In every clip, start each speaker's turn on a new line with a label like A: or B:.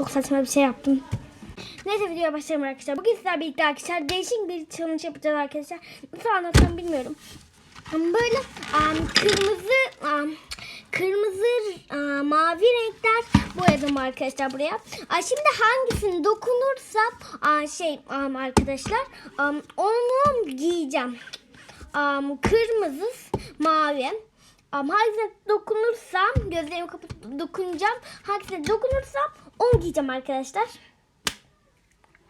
A: çok saçma bir şey yaptım. Neyse videoya başlayalım arkadaşlar. Bugün sizlerle birlikte arkadaşlar değişik bir challenge yapacağız arkadaşlar. Nasıl anlatsam bilmiyorum. Ama Böyle um, kırmızı um, kırmızı um, mavi renkler boyadım arkadaşlar buraya. Aa, şimdi hangisini dokunursam aa, şey um, arkadaşlar um, onu giyeceğim. Um, kırmızı, mavi. Um, hangisine dokunursam gözlerimi kapatıp dokunacağım. Hangisine dokunursam onu giyeceğim arkadaşlar.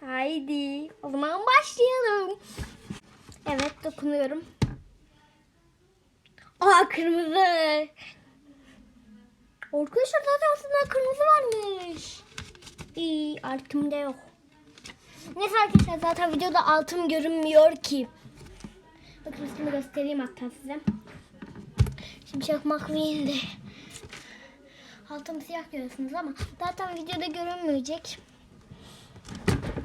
A: Haydi o zaman başlayalım. Evet dokunuyorum. Aa kırmızı. Arkadaşlar zaten aslında kırmızı varmış. İyi altımda yok. Neyse arkadaşlar zaten videoda altım görünmüyor ki. Bakın üstümü göstereyim hatta size. Şimdi çakmak değildi. Altım siyah görüyorsunuz ama zaten videoda görünmeyecek.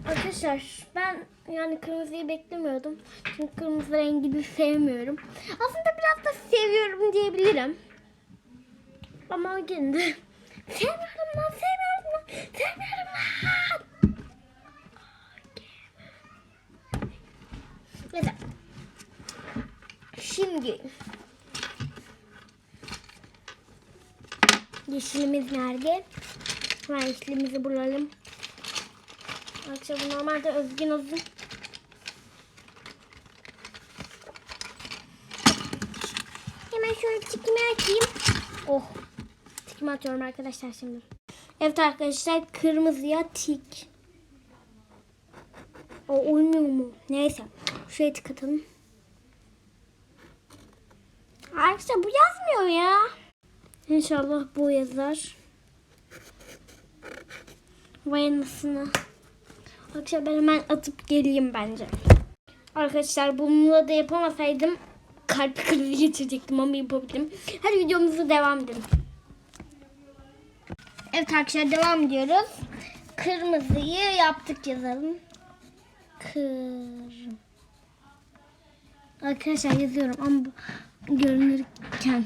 A: Arkadaşlar ben yani kırmızıyı beklemiyordum. Çünkü kırmızı rengini sevmiyorum. Aslında biraz da seviyorum diyebilirim. Ama yine de sevmiyorum lan sevmiyorum lan sevmiyorum lan. Neyse. Şimdi yeşilimiz nerede? Hemen yeşilimizi bulalım. Arkadaşlar normalde özgün uzun. Hemen şöyle tikimi açayım. Oh. Tikimi atıyorum arkadaşlar şimdi. Evet arkadaşlar kırmızıya tik. O uymuyor mu? Neyse. Şuraya tik atalım. Arkadaşlar bu yazmıyor ya. İnşallah bu yazar. Vay anasını. Arkadaşlar ben hemen atıp geleyim bence. Arkadaşlar bununla da yapamasaydım kalp krizi geçirecektim ama yapabildim. Hadi videomuza devam edelim. Evet arkadaşlar devam ediyoruz. Kırmızıyı yaptık yazalım. Kır. Arkadaşlar yazıyorum ama görünürken.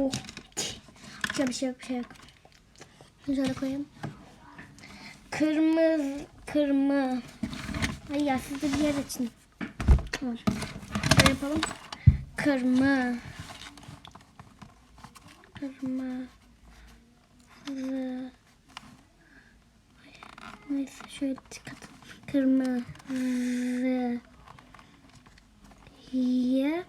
A: Oh. Bir şey yok bir şey yok. Şöyle koyayım. Kırmızı, kırmızı. Ay ya siz de bir yer açın. Tamam. Böyle yapalım. Kırmızı. Kırmızı. Neyse şöyle çıkartalım. Kırmızı. Ya.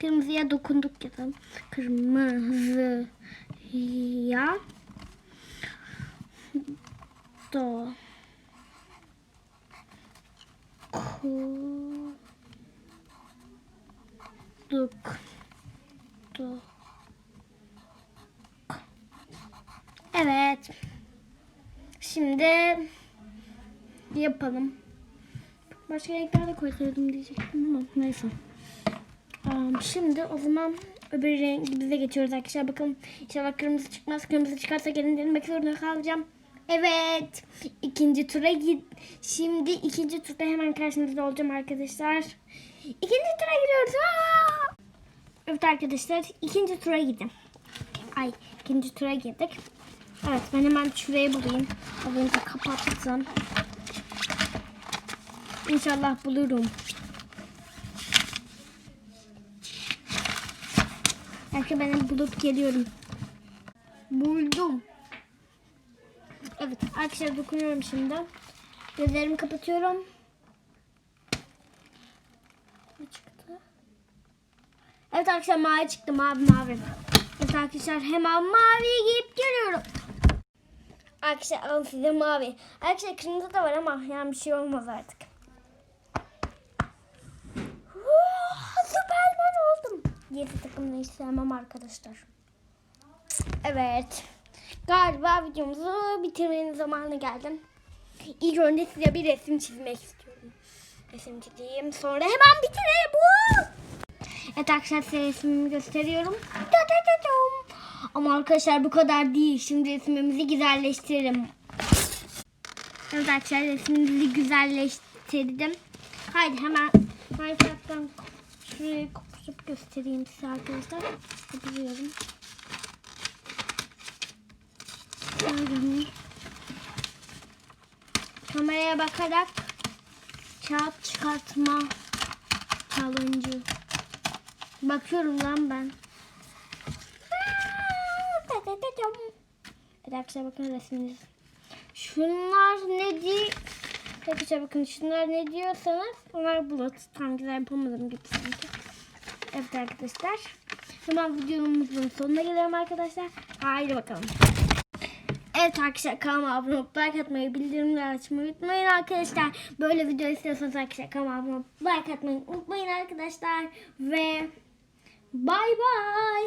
A: Kırmızıya dokunduk yazalım. Kırmızı ya do kuduk do Evet. Şimdi yapalım. Başka renkler de koysaydım diyecektim ama neyse. Şimdi o zaman öbür rengimize geçiyoruz arkadaşlar. Bakın inşallah kırmızı çıkmaz. Kırmızı çıkarsa gelin denemek zorunda kalacağım. Evet. ikinci tura git. Şimdi ikinci turda hemen karşınızda olacağım arkadaşlar. İkinci tura giriyoruz. Aa! Evet arkadaşlar ikinci tura gittim. Ay ikinci tura girdik. Evet ben hemen şurayı bulayım. Az önce kapattım. İnşallah bulurum. Belki ben bulup geliyorum. Buldum. Evet arkadaşlar dokunuyorum şimdi. Gözlerimi kapatıyorum. Ne çıktı? Evet arkadaşlar mavi çıktı mavi mavi. Evet arkadaşlar hemen maviye giyip geliyorum. Arkadaşlar alın size mavi. Arkadaşlar kırmızı da var ama yani bir şey olmaz artık. Yedi takımını hiç sevmem arkadaşlar. Evet. Galiba videomuzu bitirmenin zamanı geldi. İlk önce size bir resim çizmek istiyorum. Resim çizeyim. Sonra hemen bitirelim. Woo! Evet arkadaşlar size resmimi gösteriyorum. Da da da. Ama arkadaşlar bu kadar değil. Şimdi resmimizi güzelleştirelim. Evet arkadaşlar resmimizi güzelleştirdim. Haydi hemen Minecraft'tan şuraya kopup göstereyim size arkadaşlar. Yapıyorum. Şöyle. Kameraya bakarak kağıt çıkartma challenge'ı. Bakıyorum lan ben. Arkadaşlar bakın resminiz. Şunlar ne diye Arkadaşlar bakın şunlar ne diyorsanız onlar bulut. Tam güzel yapamadım gibi sanki. Evet arkadaşlar. Hemen videomuzun sonuna gelelim arkadaşlar. Haydi bakalım. Evet arkadaşlar kanalıma abone olup like atmayı, bildirimleri açmayı unutmayın arkadaşlar. Böyle video istiyorsanız arkadaşlar kanalıma abone olup like atmayı unutmayın arkadaşlar. Ve bay bay.